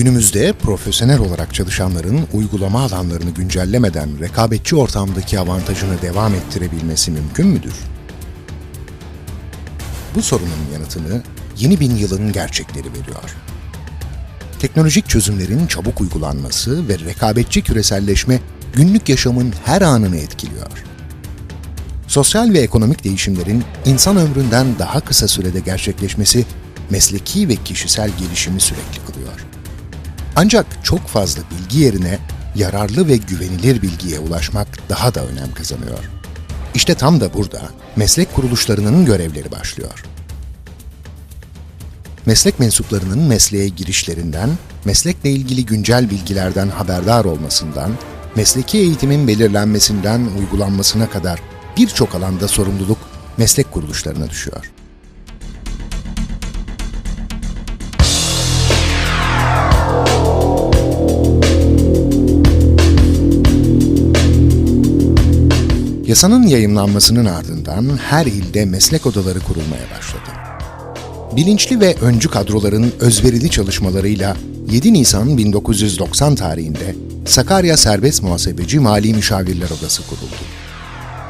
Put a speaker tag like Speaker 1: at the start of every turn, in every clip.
Speaker 1: Günümüzde profesyonel olarak çalışanların uygulama alanlarını güncellemeden rekabetçi ortamdaki avantajını devam ettirebilmesi mümkün müdür? Bu sorunun yanıtını yeni bin yılın gerçekleri veriyor. Teknolojik çözümlerin çabuk uygulanması ve rekabetçi küreselleşme günlük yaşamın her anını etkiliyor. Sosyal ve ekonomik değişimlerin insan ömründen daha kısa sürede gerçekleşmesi mesleki ve kişisel gelişimi sürekli kılıyor. Ancak çok fazla bilgi yerine yararlı ve güvenilir bilgiye ulaşmak daha da önem kazanıyor. İşte tam da burada meslek kuruluşlarının görevleri başlıyor. Meslek mensuplarının mesleğe girişlerinden, meslekle ilgili güncel bilgilerden haberdar olmasından, mesleki eğitimin belirlenmesinden uygulanmasına kadar birçok alanda sorumluluk meslek kuruluşlarına düşüyor. Yasanın yayımlanmasının ardından her ilde meslek odaları kurulmaya başladı. Bilinçli ve öncü kadroların özverili çalışmalarıyla 7 Nisan 1990 tarihinde Sakarya Serbest Muhasebeci Mali Müşavirler Odası kuruldu.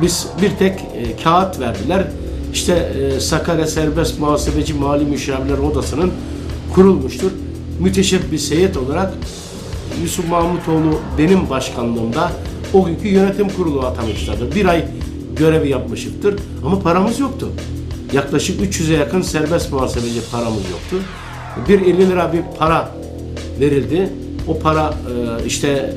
Speaker 2: Biz bir tek e, kağıt verdiler. İşte e, Sakarya Serbest Muhasebeci Mali Müşavirler Odası'nın kurulmuştur. Müteşebbis heyet olarak Yusuf Mahmutoğlu benim başkanlığımda o günkü yönetim kurulu atamışlardı. Bir ay görevi yapmışıktır ama paramız yoktu. Yaklaşık 300'e yakın serbest muhasebeci paramız yoktu. Bir 50 lira bir para verildi. O para e, işte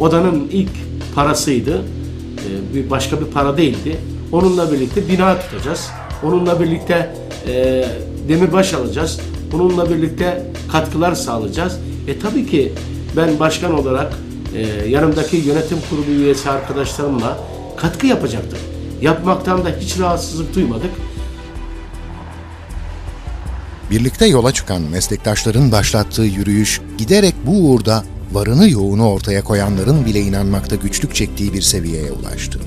Speaker 2: odanın ilk parasıydı. E, bir başka bir para değildi. Onunla birlikte bina tutacağız. Onunla birlikte e, demirbaş alacağız. Onunla birlikte katkılar sağlayacağız. E tabii ki ben başkan olarak e, yanımdaki yönetim kurulu üyesi arkadaşlarımla katkı yapacaktım. Yapmaktan da hiç rahatsızlık duymadık.
Speaker 1: Birlikte yola çıkan meslektaşların başlattığı yürüyüş giderek bu uğurda varını yoğunu ortaya koyanların bile inanmakta güçlük çektiği bir seviyeye ulaştı.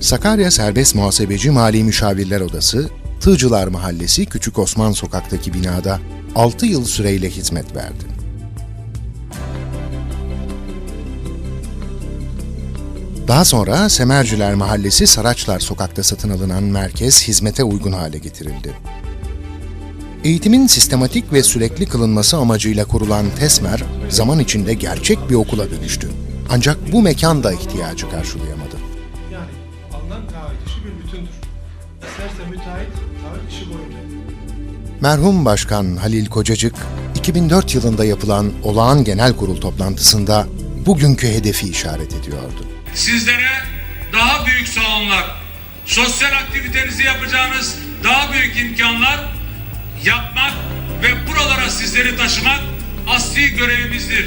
Speaker 1: Sakarya Serbest Muhasebeci Mali Müşavirler Odası, Tığcılar Mahallesi Küçük Osman Sokak'taki binada 6 yıl süreyle hizmet verdi. Daha sonra Semerciler Mahallesi Saraçlar Sokak'ta satın alınan merkez hizmete uygun hale getirildi. Eğitimin sistematik ve sürekli kılınması amacıyla kurulan TESMER, zaman içinde gerçek bir okula dönüştü. Ancak bu mekan da ihtiyacı karşılayamadı.
Speaker 3: Yani alınan taahhüt işi bir bütündür. İsterse müteahhit taahhüt işi boyunca.
Speaker 1: Merhum Başkan Halil Kocacık, 2004 yılında yapılan olağan genel kurul toplantısında bugünkü hedefi işaret ediyordu.
Speaker 4: Sizlere daha büyük salonlar, sosyal aktivitenizi yapacağınız daha büyük imkanlar yapmak ve buralara sizleri taşımak asli görevimizdir.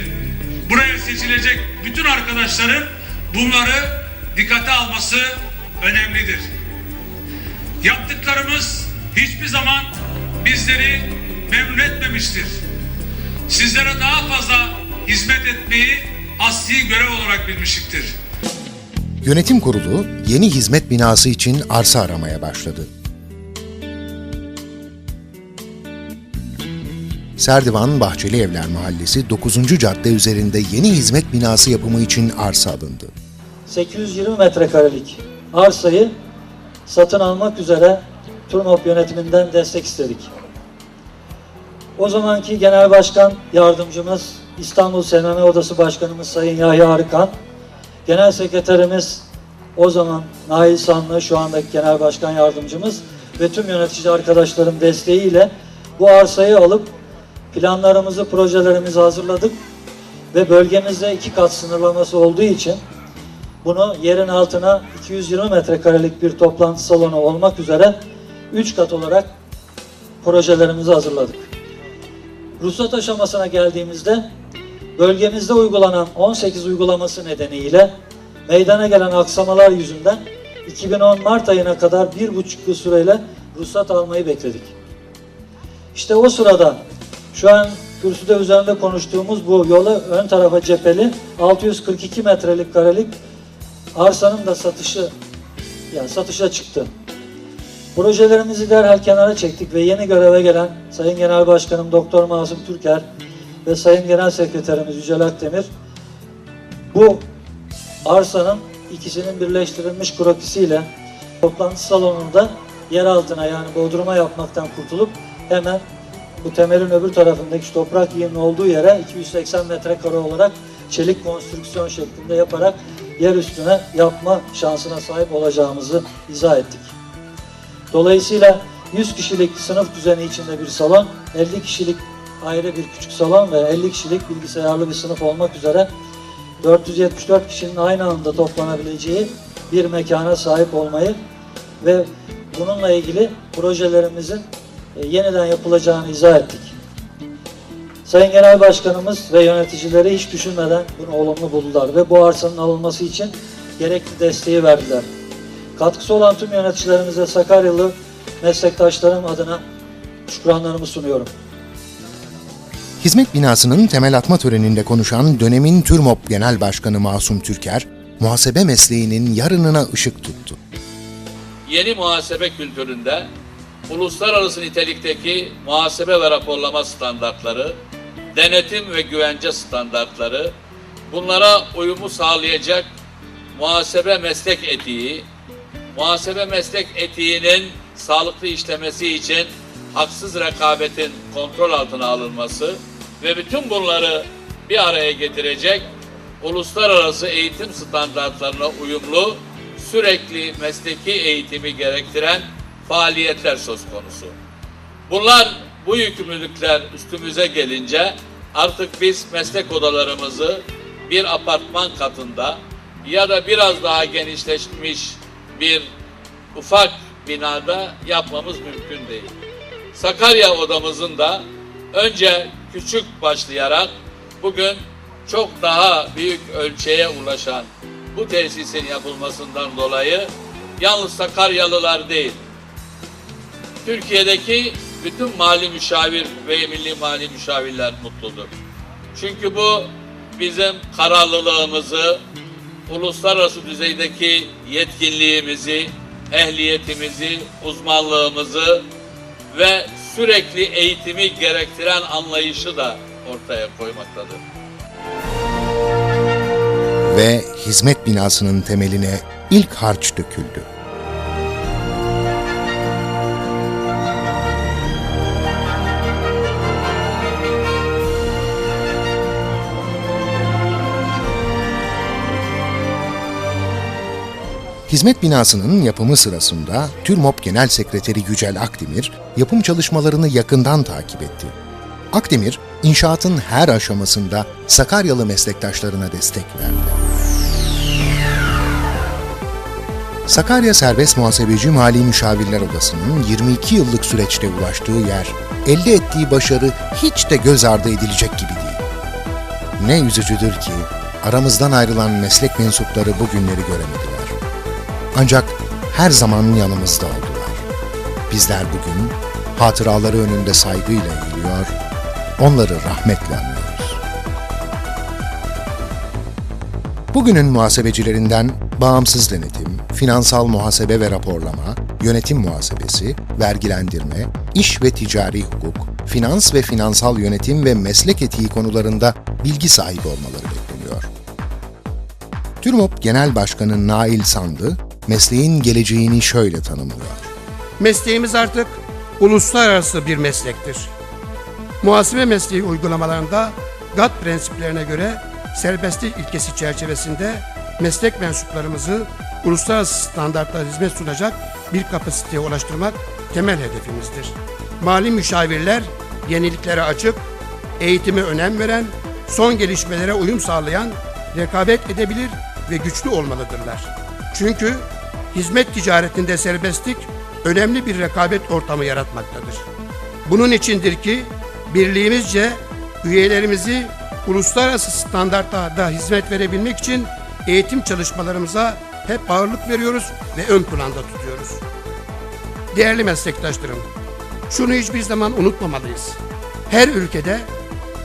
Speaker 4: Buraya seçilecek bütün arkadaşların bunları dikkate alması önemlidir. Yaptıklarımız hiçbir zaman bizleri memnun etmemiştir. Sizlere daha fazla hizmet etmeyi asli görev olarak bilmişiktir.
Speaker 1: Yönetim kurulu yeni hizmet binası için arsa aramaya başladı. Serdivan Bahçeli Evler Mahallesi 9. cadde üzerinde yeni hizmet binası yapımı için arsa alındı.
Speaker 5: 820 metrekarelik arsayı satın almak üzere Turnop yönetiminden destek istedik. O zamanki Genel Başkan Yardımcımız İstanbul Sename Odası Başkanımız Sayın Yahya Arıkan, Genel Sekreterimiz o zaman Nail Sanlı şu andaki Genel Başkan Yardımcımız ve tüm yönetici arkadaşların desteğiyle bu arsayı alıp planlarımızı, projelerimizi hazırladık ve bölgemizde iki kat sınırlaması olduğu için bunu yerin altına 220 metrekarelik bir toplantı salonu olmak üzere 3 kat olarak projelerimizi hazırladık. Ruhsat aşamasına geldiğimizde bölgemizde uygulanan 18 uygulaması nedeniyle meydana gelen aksamalar yüzünden 2010 Mart ayına kadar bir buçuk yıl süreyle ruhsat almayı bekledik. İşte o sırada şu an kürsüde üzerinde konuştuğumuz bu yola ön tarafa cepheli 642 metrelik karelik arsanın da satışı yani satışa çıktı. Projelerimizi derhal kenara çektik ve yeni göreve gelen Sayın Genel Başkanım Doktor Masum Türker ve Sayın Genel Sekreterimiz Yücel Akdemir bu arsanın ikisinin birleştirilmiş krokisiyle toplantı salonunda yer altına yani bodruma yapmaktan kurtulup hemen bu temelin öbür tarafındaki toprak yığının olduğu yere 280 metrekare olarak çelik konstrüksiyon şeklinde yaparak yer üstüne yapma şansına sahip olacağımızı izah ettik. Dolayısıyla 100 kişilik sınıf düzeni içinde bir salon, 50 kişilik ayrı bir küçük salon ve 50 kişilik bilgisayarlı bir sınıf olmak üzere 474 kişinin aynı anda toplanabileceği bir mekana sahip olmayı ve bununla ilgili projelerimizin e, yeniden yapılacağını izah ettik. Sayın Genel Başkanımız ve yöneticileri hiç düşünmeden bunu olumlu buldular ve bu arsanın alınması için gerekli desteği verdiler. Katkısı olan tüm yöneticilerimize Sakaryalı meslektaşlarım adına şükranlarımı sunuyorum.
Speaker 1: Hizmet binasının temel atma töreninde konuşan dönemin TÜRMOP Genel Başkanı Masum Türker, muhasebe mesleğinin yarınına ışık tuttu.
Speaker 6: yeni muhasebe kültüründe uluslararası nitelikteki muhasebe ve raporlama standartları, denetim ve güvence standartları, bunlara uyumu sağlayacak muhasebe meslek etiği, muhasebe meslek etiğinin sağlıklı işlemesi için haksız rekabetin kontrol altına alınması ve bütün bunları bir araya getirecek uluslararası eğitim standartlarına uyumlu sürekli mesleki eğitimi gerektiren faaliyetler söz konusu. Bunlar bu yükümlülükler üstümüze gelince artık biz meslek odalarımızı bir apartman katında ya da biraz daha genişleşmiş bir ufak binada yapmamız mümkün değil. Sakarya odamızın da önce küçük başlayarak bugün çok daha büyük ölçeğe ulaşan bu tesisin yapılmasından dolayı yalnız Sakaryalılar değil, Türkiye'deki bütün mali müşavir ve milli mali müşavirler mutludur. Çünkü bu bizim kararlılığımızı, uluslararası düzeydeki yetkinliğimizi, ehliyetimizi, uzmanlığımızı ve sürekli eğitimi gerektiren anlayışı da ortaya koymaktadır.
Speaker 1: Ve hizmet binasının temeline ilk harç döküldü. Hizmet binasının yapımı sırasında TÜRMOP Genel Sekreteri Yücel Akdemir yapım çalışmalarını yakından takip etti. Akdemir, inşaatın her aşamasında Sakaryalı meslektaşlarına destek verdi. Sakarya Serbest Muhasebeci Mali Müşavirler Odası'nın 22 yıllık süreçte ulaştığı yer, elde ettiği başarı hiç de göz ardı edilecek gibi değil. Ne üzücüdür ki aramızdan ayrılan meslek mensupları bu günleri göremediler. Ancak her zaman yanımızda oldular. Bizler bugün hatıraları önünde saygıyla eğiliyor, onları rahmetle anıyoruz. Bugünün muhasebecilerinden bağımsız denetim, finansal muhasebe ve raporlama, yönetim muhasebesi, vergilendirme, iş ve ticari hukuk, finans ve finansal yönetim ve meslek etiği konularında bilgi sahibi olmaları bekleniyor. TÜRMOP Genel Başkanı Nail Sandı, mesleğin geleceğini şöyle tanımlıyor.
Speaker 7: Mesleğimiz artık uluslararası bir meslektir. Muhasebe mesleği uygulamalarında GATT prensiplerine göre serbestlik ilkesi çerçevesinde meslek mensuplarımızı uluslararası standartlara hizmet sunacak bir kapasiteye ulaştırmak temel hedefimizdir. Mali müşavirler yeniliklere açık, eğitime önem veren, son gelişmelere uyum sağlayan, rekabet edebilir ve güçlü olmalıdırlar. Çünkü hizmet ticaretinde serbestlik önemli bir rekabet ortamı yaratmaktadır. Bunun içindir ki birliğimizce üyelerimizi uluslararası standartlarda hizmet verebilmek için eğitim çalışmalarımıza hep ağırlık veriyoruz ve ön planda tutuyoruz. Değerli meslektaşlarım, şunu hiçbir zaman unutmamalıyız. Her ülkede,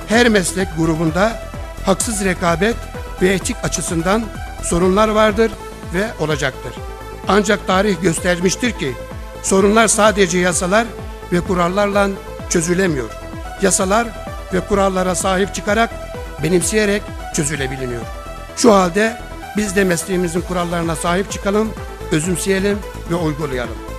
Speaker 7: her meslek grubunda haksız rekabet ve etik açısından sorunlar vardır ve olacaktır. Ancak tarih göstermiştir ki sorunlar sadece yasalar ve kurallarla çözülemiyor. Yasalar ve kurallara sahip çıkarak, benimseyerek çözülebiliniyor. Şu halde biz de mesleğimizin kurallarına sahip çıkalım, özümseyelim ve uygulayalım.